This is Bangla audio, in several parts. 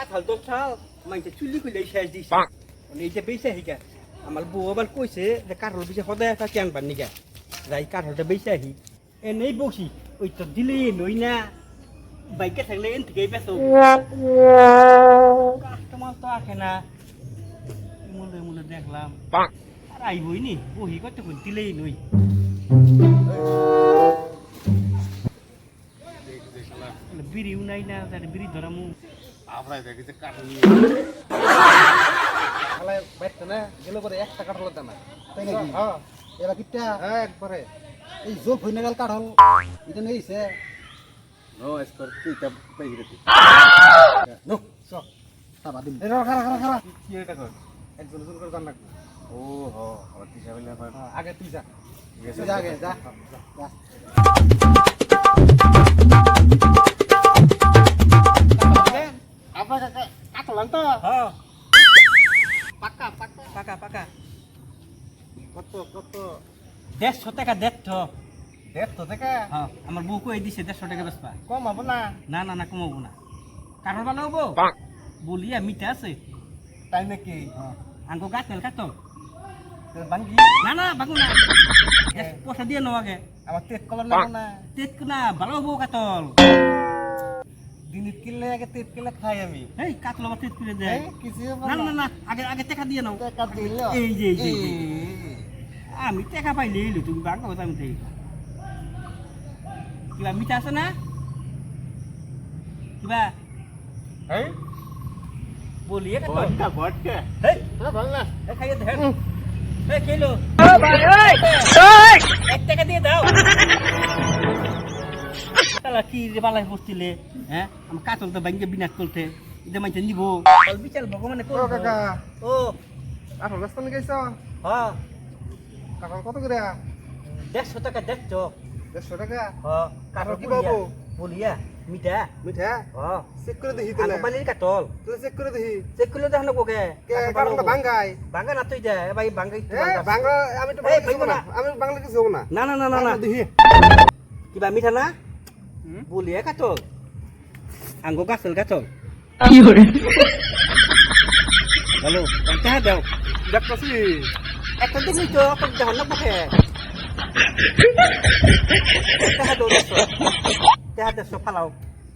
কাঁঠাল তো চাল মাইতে চুলি খুলে শেষ দিছে মানে এই যে বেচা হিকা আমার বউ আবার কইছে যে কাঁঠাল বেচে সদায় একটা কেন পান নিকা যাই কাঁঠালটা বেচা আহি এনেই বসি ওই তো দিলে নই না বাইকে থাকলে এন থেকে বেচো কাস্টমার তো আসে না মনে মনে দেখলাম আর আইবই নি বহি কত কোন দিলেই নই বিড়িও নাই না বিড়ি ধরামু আপনার দেখেছে কাঠল খালাই বাইতে না গেলে পরে একটা কাঠলের দানা তাই নাকি? হ্যাঁ এবার কিটা হ্যাঁ একবারে। এই জোর হইনে গেল কাঠল এটা নেইছে নো এসকর তুই তা পেগিরে তুই নো চ তাবা দিম। এই খারা খারা খারা কি এটা কর? একজন জন করে জান লাগবে। ও হ দিশা বলে আমার হ্যাঁ, আগে তুই যা। তুই যা আগে যা। যা। কাঠল হ্যাঁ পাক্কা পাক্কা পাকা পাকা কত কত দেড়শো টাকা দেড়শো দেড়শো থেকে হ্যাঁ আমার বউ কই দিছে দেড়শো টাকা বেসপা কম হব না না না না কমাবো না কারণ ভালো হব বলিয়া মিঠা আছে তাই নাকি হ্যাঁ আঙ্গো গাছ কাতল বাঙ্গি না না বাগু না এ, পয়সা দিয়ে নেওয়া আগে আমার তেত কলর লাগবো না তেত না ভালো হব কাতল দিনিত কিনলে আগে তেত কিনলে খাই আমি। এই কাতল আবার তেত করে দেয়। কিছু না না না। আগে আগে টাকা দিয়ে নাও। টাকা দিল এই যে এই যে। আমি টাকা পাইলে এলো তুমি বাঙ্গা কথা আমি থাকি কিবা মিঠা আছে না? কিবা? এই? বলিয়ে ভটকা ভটকা। হেই তোরা ভালো না এই খাইয়ে দেন এই খেলো। এক টাকা দিয়ে দাও। তাহলে কি রে বালাই বসছিলে হ্যাঁ? আমার কাতল তো ব্যাংকে বিনাশ করতে এটা মাইছে নিব। বিচাল ভগবানে ও কাকা। ও। কাঠল ব্যস্ত নিয়ে গেছ? হ্যাঁ। কাঠল কত করে? দেড়শো টাকা দেড়শো দেড়শো টাকা? হ্যাঁ। কাঠল কি পাবো? বলিয়া। মিঠা? মিঠা? হ্যাঁ। চেক করে দেখি তাহলে। আঙ্গবালির কাতল তুই চেক করে দেখি। চেক করলে দেখো কোকে? কে? কাঠলটা ভাঙ্গাই ভাঙ্গা না তুই যা। ভাই ভাঙ্গা হ্যাঁ বাংলা আমি তো ভাইবো না। না। আমি বাংলা কিছু হব না। না না না না না। দেখি। কিবা মিঠা না? বলিয়া কাতল আঙ্গো গাছল কাতল হ্যালো টাকা দাও দেখতেছি একটা দিনই তো তোর দেহ না বুকে টাকা দাও দেড়শো টাকা দেড়শো ফালাও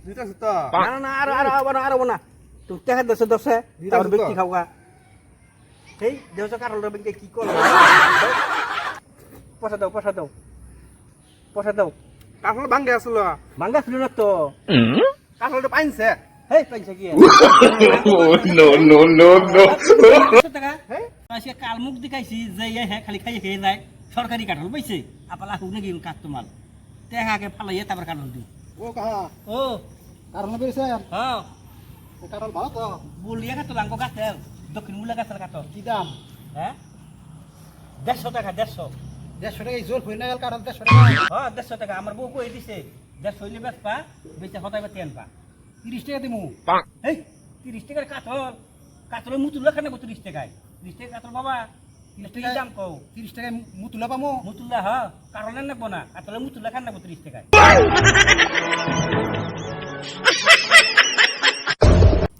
দিতেছি তো না না না আরও আরও আরও আরও না তুমি টাকা দেড়শো দশে দিতে তারপর আছে তো? ব্যক্তি খাওয়া এই দেড়শো কারণ ব্যাংকে কি করো পয়সা দাও পয়সা দাও পয়সা দাও কাঠল ভাঙ্গে আসলো ভাঙ্গা ছিল না তো। কাঠলটা পাইনছে। হেই পাইছে কি? no, no, no, no. হ্যাঁ সে কাল মুখ দেখাইছি যে হ্যাঁ খালি খাইয়ে খেয়ে যায়। সরকারি কাঠল পাইছে। আপালা হুক নাকি কাঠ তোমার টেকাকে ফালাইয়ে তারপর কাঠল দিই ও কাহা? ও কাঠল বেরিয়েছে হ্যাঁ কাঠল ভালো তো। বলিয়া কাঠল আঙ্গ গাছের দক্ষিণ মূলা গাছের কাঠল। কি দাম? হ্যাঁ দেড়শো টাকা দেড়শো। দেড়শো টাকা এই জোর হই না গেল কাঠল দেড়শো টাকা হ্যাঁ দেড়শো টাকা। আমার বউ কই দিছে দেড়শো হইলে বেশ পা বেচে হতাই বা তেল পা তিরিশ টাকা দিমু। এই তিরিশ টাকার কাঠল কাঠলের মুতুল লেখা নেব তিরিশ টাকায়? তিরিশ টাকা কাঠল বাবা তিরিশ টাকা দাম কও। তিরিশ টাকা মুতুলা পামো? মুতুল্লা হ্যাঁ কারণে নেব না কাঠলের মুতুল্লা খান নেব তিরিশ টাকায়?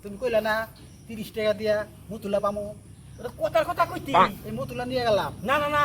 তুমি কইলা না তিরিশ টাকা দিয়া মুতুলা পামো? কথার কথা কইতি এই মুতুলা নিয়ে গেলাম। না না না